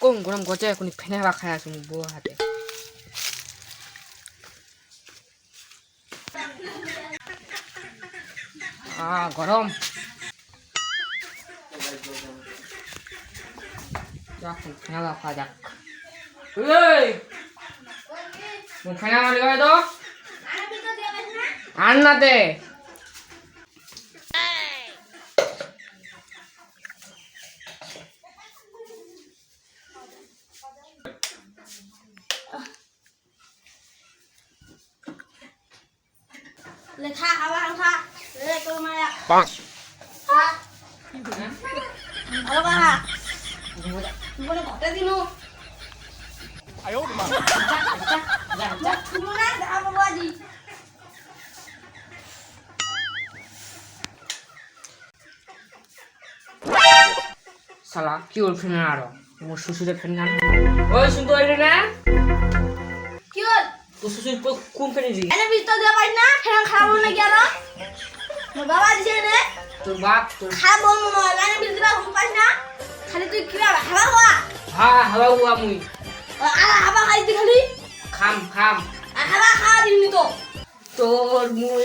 কোন গরম গজে কোন ফেনে বা খাই আছো বউ হাতে আ গরম যাক ফেনে বা খাওয়া যাক এই মুখ ফেনে মারি গায়ে তো আর না দে লেখা খাবা খা লে তোর মায়া পাঁচ খা ভালো খা বলে ঘটে দিনু তুমি না দেখা পাবো আজি শালা, কি ওর ফেনে আরও? মোর শ্বশুরের আনো ওই পারবি না? কো- কোন ফেনে দি এনে বিস্ত দেওয়া পারি না ফেরন খারাপ হলো নাকি মো বাবা দিছে নে তোর বাপ তোর বল মনে লাইনে বিল দিবা ঘুম পাস না। খালি তুই কিবা হাবা হওয়া হা হাওয়া হুয়া মুই। আর হাবা খাই দি খালি। খাম খাম। হাবা খাওয়া দিবি তো। তোর মুই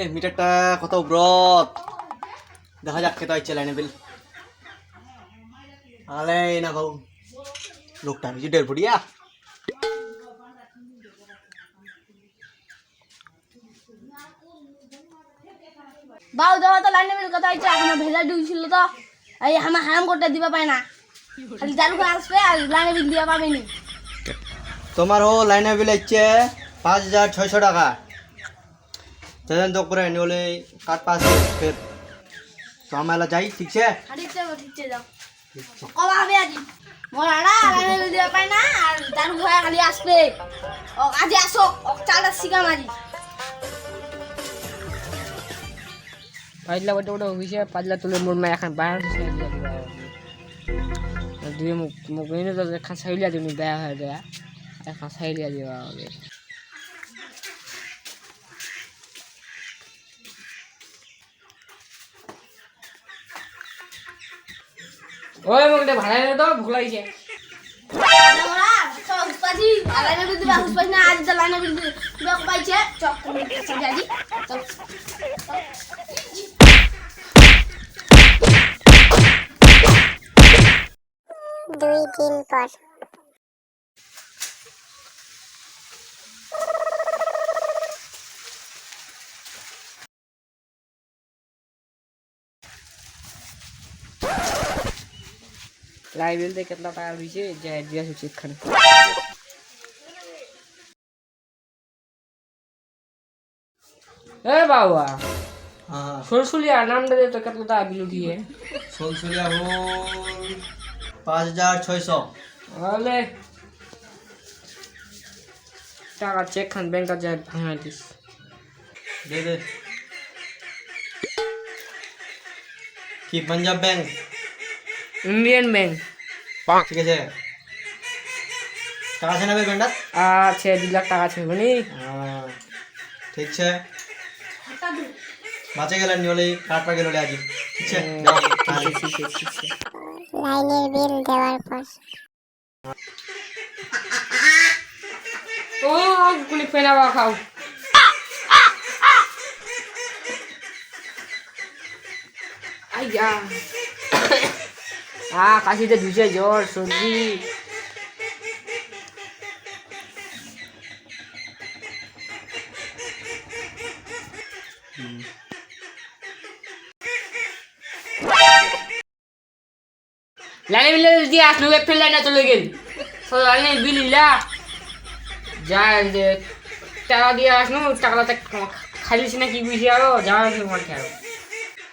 এ মিটারটা কত ব্রত। দেখা যাক কে তো আইছে লাইনের বিল। আলে না বাবু লোকটা আমি ডের বুড়িয়া। বাউ দেওয়া তো লাইনে বিল কথা হচ্ছে এখন ভেজা ঢুকছিল তো। এই আমার হারাম করতে দিবা পায় না। খালি করে আসবে আর লাইনে বিল দিবা পাবে নি। তোমার ও লাইনের বিল আইছে পাঁচ হাজার ছয়শো টাকা। সেদিন তো করে নিলে কাট পাস ফের তো আমরা যাই ঠিক আছে ঠিক আছে ঠিক আছে যাও কবা হবে আজি মোর আড়া লাইনে বিল দিবা পায় না আর দারু ঘরে খালি আসবে ও আজি আসো ও চালটা শিখাম আজি পাইলা ওটা ওটা হইছে পাইলা তুলে মোর মা এখন বাইরে দুই মুখ মুখ এনে তো এখন সাইলিয়া দিবি বেয়া হয়ে যায় এখন সাইলিয়া দিবা বিল দিবা ভাড়া চক তো আজি চল দুই দিন পর। লাইব্রেরি থেকে কেতলা টাকা হয়েছে যে দিয়া হচ্ছে এখানে এ বাবা হ্যাঁ। সরসুলিয়া নামটা দে তো কেতলা টাকা বিলু দিয়ে। সলসরিয়া হল পাঁচ হাজার ছয়শো। তাহলে টাকা চেক খান ব্যাংকার যায় ভাঙাই দিস দে দে। কি পাঞ্জাব ব্যাংক ইন্ডিয়ান ব্যাংক ঠিক আছে। টাকা আছে না ভাই ব্যাংকটা আচ্ছা দু লাখ টাকা আছে বনি ঠিক আছে। বাঁচে গেলেন নিলে কাঠ পা গেল আজি ঠিক আছে লাইনের বিল দেওয়ার পর। ও গুলি ফেনা বা খাও। আইয়া। আ কাশিতে ধুছে জ্বর সর্দি লাইনে বিল দিয়ে আসলো ফের লাইনে চলে গেল লাইনে বিল ইলা যা যে টাকা দিয়ে আসনু টাকাটা খাইলিস না কি বুঝি আরও যাওয়া তোমার খেয়াল